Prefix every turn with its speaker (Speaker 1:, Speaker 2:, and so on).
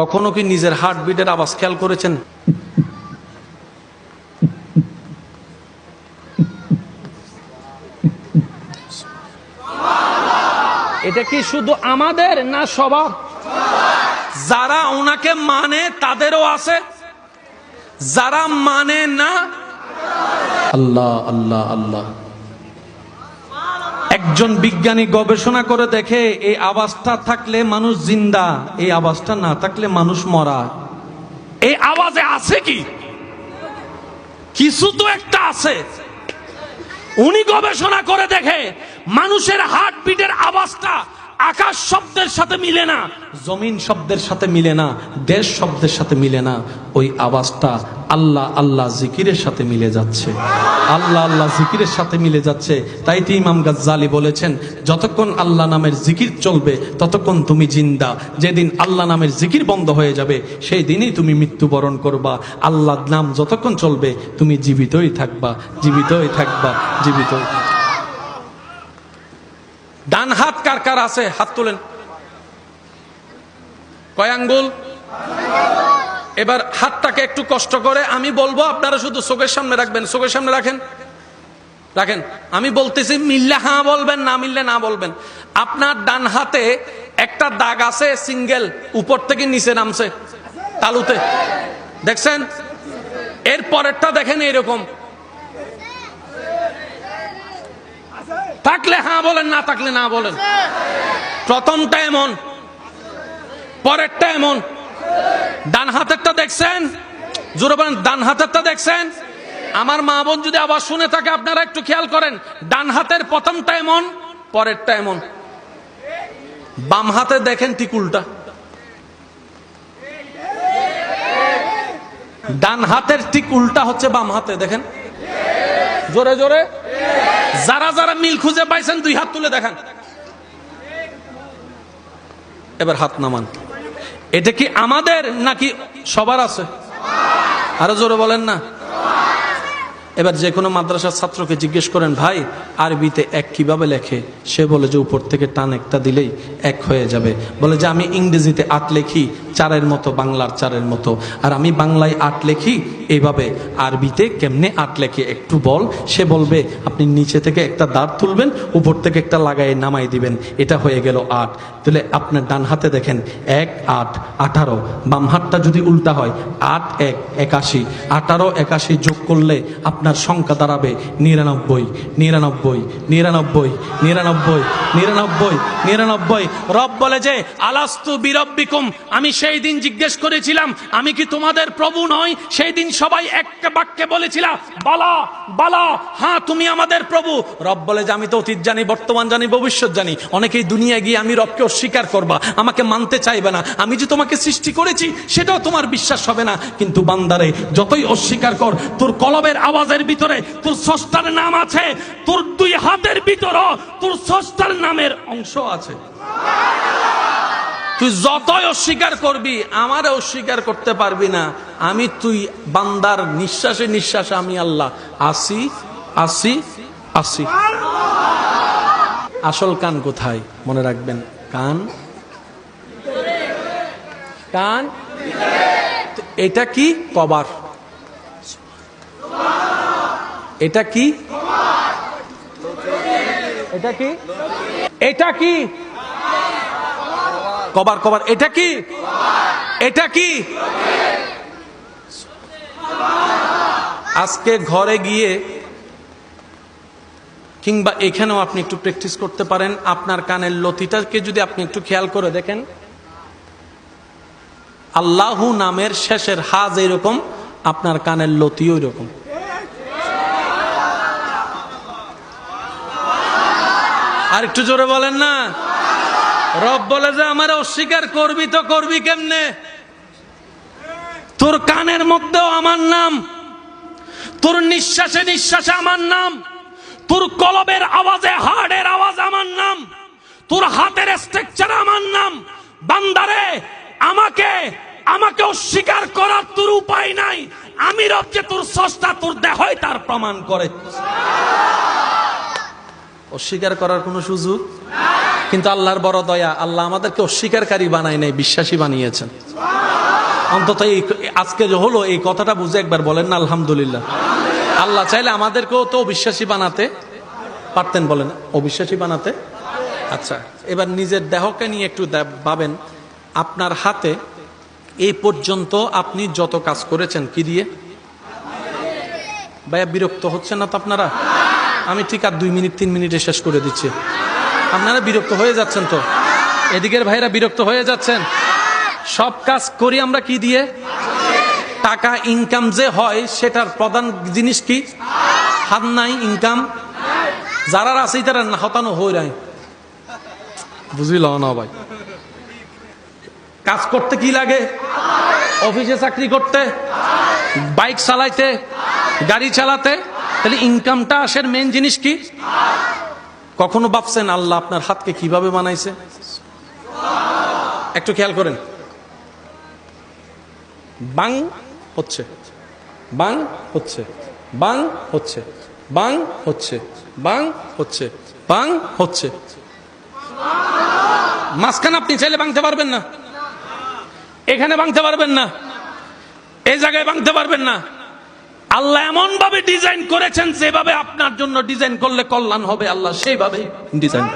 Speaker 1: কখনো কি নিজের হার্টবিটের আওয়াজ খেয়াল করেছেন?
Speaker 2: এটা কি শুধু আমাদের না সবার?
Speaker 1: যারা ওনাকে মানে তাদেরও আছে। যারা মানে না আল্লাহ আল্লাহ আল্লাহ। একজন বিজ্ঞানী গবেষণা করে দেখে, এই আওয়াজটা থাকলে মানুষ জিন্দা, এই আওয়াজটা না থাকলে মানুষ মরা। এই আওয়াজে আছে কি? কিছু তো একটা আছে। উনি গবেষণা করে দেখে, মানুষের হার্টবিটের আওয়াজটা আকাশ শব্দের সাথে মিলে না, জমিন শব্দের সাথে মিলে না, দেশ শব্দের সাথে মিলে না, ওই আওয়াজটা আল্লাহ আল্লাহ জিকিরের সাথে মিলে যাচ্ছে। আল্লাহ আল্লাহ জিকিরের সাথে মিলে যাচ্ছে। তাই তো ইমাম গাজ্জালি বলেছেন, যতক্ষণ আল্লাহ নামের জিকির চলবে, ততক্ষণ তুমি জিন্দা। যেদিন আল্লাহ নামের জিকির বন্ধ হয়ে যাবে, সেই দিনই তুমি মৃত্যুবরণ করবা। আল্লাহ নাম যতক্ষণ চলবে, তুমি জীবিতই থাকবা জীবিতই থাকবা জীবিতই থাকবা। ডান হাত কার কার আছে? হাত তোলেন। কয় আঙ্গুল? এবার হাতটাকে একটু কষ্ট করে আমি বলব, আপনারা শুধু চোখের সামনে রাখবেন। চোখের সামনে রাখেন। রাখেন। আমি বলতেছি, মিললে হ্যাঁ বলবেন, না মিললে না বলবেন। আপনার ডান হাতে একটা দাগ আছে, সিঙ্গেল, উপর থেকে নিচে নামছে, তালুতে। দেখছেন? এর পরেরটা দেখেন এরকম থাকলে হ্যাঁ বলেন, না থাকলে না বলেন। প্রথমটা এমন, পরেরটা এমন। ডান হাতেরটা দেখছেন? জোরে বলেন, ডান হাতেরটা দেখছেন? আমার মা বোন যদি আবার শুনে থাকে, আপনারা একটু খেয়াল করেন, ডান হাতের প্রথমটা এমন, পরেরটা এমন। বাম হাতে দেখেন ঠিক উল্টা। ডান হাতের ঠিক উল্টা হচ্ছে বাম হাতে, দেখেন? জোরে জোরে? যারা যারা মিল খুঁজে পাইছেন, দুই হাত তুলে দেখান। এবার হাত নামান। এটা কি আমাদের নাকি সবার আছে? আরও জোরে বলেন না। এবার যে কোনো মাদ্রাসার ছাত্রকে জিজ্ঞেস করেন, ভাই, আরবিতে এক কীভাবে লেখে? সে বলে যে, উপর থেকে টান একটা দিলেই এক হয়ে যাবে। বলে যে, আমি ইংরেজিতে আট লেখি চারের মতো, বাংলার চারের মতো। আর আমি বাংলায় আট লেখি, এইভাবে আরবিতে কেমনে আট লেখে? একটু বল, সে বলবে, আপনি নিচে থেকে একটা দাঁড় তুলবেন, উপর থেকে একটা লাগাই নামাই দিবেন। এটা হয়ে গেল আট। তাহলে আপনার ডান হাতে দেখেন, এক, আট, আঠারো। বাম হাতটা যদি উল্টা হয়, আট, এক, একাশি। আঠারো, একাশি যোগ করলে আপনার সংখ্যা দাঁড়াবে নিরানব্বই নিরানব্বই নিরানব্বই নিরানব্বই নিরানব্বই নিরানব্বই। রব বলে যে, আলাস্তু বিরব্বিকুম, আমি সেই দিন জিজ্ঞেস করেছিলাম, আমি কি তোমাদের প্রভু নয় সেই দিন সবাই এক বাক্যে বলেছিলাম বালা বালা হ্যাঁ তুমি আমাদের প্রভু। রব বলে যে, আমি তো অতীত জানি, বর্তমান জানি, ভবিষ্যৎ জানি। অনেকেই দুনিয়ায় গিয়ে আমি রবকে অস্বীকার করবা, আমাকে মানতে চাইবে না। আমি যে তোমাকে সৃষ্টি করেছি, সেটাও তোমার বিশ্বাস হবে না। কিন্তু বান্দারে, যতই অস্বীকার কর, তোর কলবের আওয়াজের ভিতরে তোর স্রষ্টার নাম আছে, তোর দুই হাতের ভিতরও তোর স্রষ্টার নামের অংশ আছে। তুই যতই অস্বীকার করবি আমার অস্বীকার করতে পারবি না। আমি তুই বান্দার নিঃশ্বাসে নিঃশ্বাসে আমি আল্লাহ। আসি আসি আসি। আসল কান কোথায়? মনে রাখবেন, কান? কান? এটা কি? কবার। এটা কি? এটা কি? এটা কি? কবার কবার। এটা কি? এটা কি? আজকে ঘরে গিয়ে কিংবা এখানেও আপনি একটু প্র্যাকটিস করতে পারেন। আপনার কানের লতিটাকে যদি আপনি একটু খেয়াল করে দেখেন। আল্লাহু নামের শেষের হাজ এরকম আপনার কানের লতিও এরকম। আর একটু জোরে বলেন না? রব বলে যে, আমার অস্বীকার করবি তো করবি কেমনে? তোর কানের মধ্যেও আমার নাম। তোর নিঃশ্বাসে নিঃশ্বাসে আমার নাম। তোর কলবের আওয়াজে হার্টের আওয়াজ আমার নাম। তোর হাতের স্ট্রাকচার আমার নাম। বান্দারে, আমাকে আমাকে অস্বীকার করার তোর উপায় নাই। আমি রব যে তোর সস্তা তোর দেহই তার প্রমাণ করে। অস্বীকার করার কোনো সুযোগ? কিন্তু আল্লাহর বড় দয়া, আল্লাহ আমাদেরকে অস্বীকারী বানায় নাই, বিশ্বাসী বানিয়েছেন। অন্তত এই আজকে যে হলো, এই কথাটা বুঝে একবার বলেন না, আলহামদুলিল্লাহ। আল্লাহ চাইলে আমাদেরকেও তো অবিশ্বাসী বানাতে পারতেন বলেন। অবিশ্বাসী বানাতে? আচ্ছা এবার নিজের দেহকে নিয়ে একটু ভাবেন। আপনার হাতে এই পর্যন্ত আপনি যত কাজ করেছেন, কি দিয়ে? ভাইয়া, বিরক্ত হচ্ছেন না তো আপনারা? আমি ঠিক আর দুই মিনিট, তিন মিনিটে শেষ করে দিচ্ছি। আপনারা বিরক্ত হয়ে যাচ্ছেন তো? এদিকের ভাইরা বিরক্ত হয়ে যাচ্ছেন। সব কাজ করি আমরা কি দিয়ে? টাকা ইনকাম যে হয়, সেটার প্রধান জিনিস কি? হাত নাই ইনকাম যারা আছে তারা হতানো হয়ে নাই। বুঝিল না ভাই? কাজ করতে কি লাগে? অফিসে চাকরি করতে? বাইক চালাইতে? গাড়ি চালাতে? তাহলে ইনকামটা আসের মেন জিনিস কি? কখনো ভাবছেন আল্লাহ আপনার হাতকে কীভাবে বানাইছে? একটু খেয়াল করেন। বাং হচ্ছে। বাং হচ্ছে। বাং হচ্ছে। বাং হচ্ছে। বাং হচ্ছে। বাং হচ্ছে। মাঝখানে আপনি চাইলে ভাঙতে পারবেন না। এখানে ভাঙতে পারবেন না। এই জায়গায় ভাঙতে পারবেন না। আল্লাহ এমন ভাবে ডিজাইন করেছেন, যেভাবে আপনার জন্য ডিজাইন করলে কল্যাণ হবে, আল্লাহ সেইভাবে ডিজাইন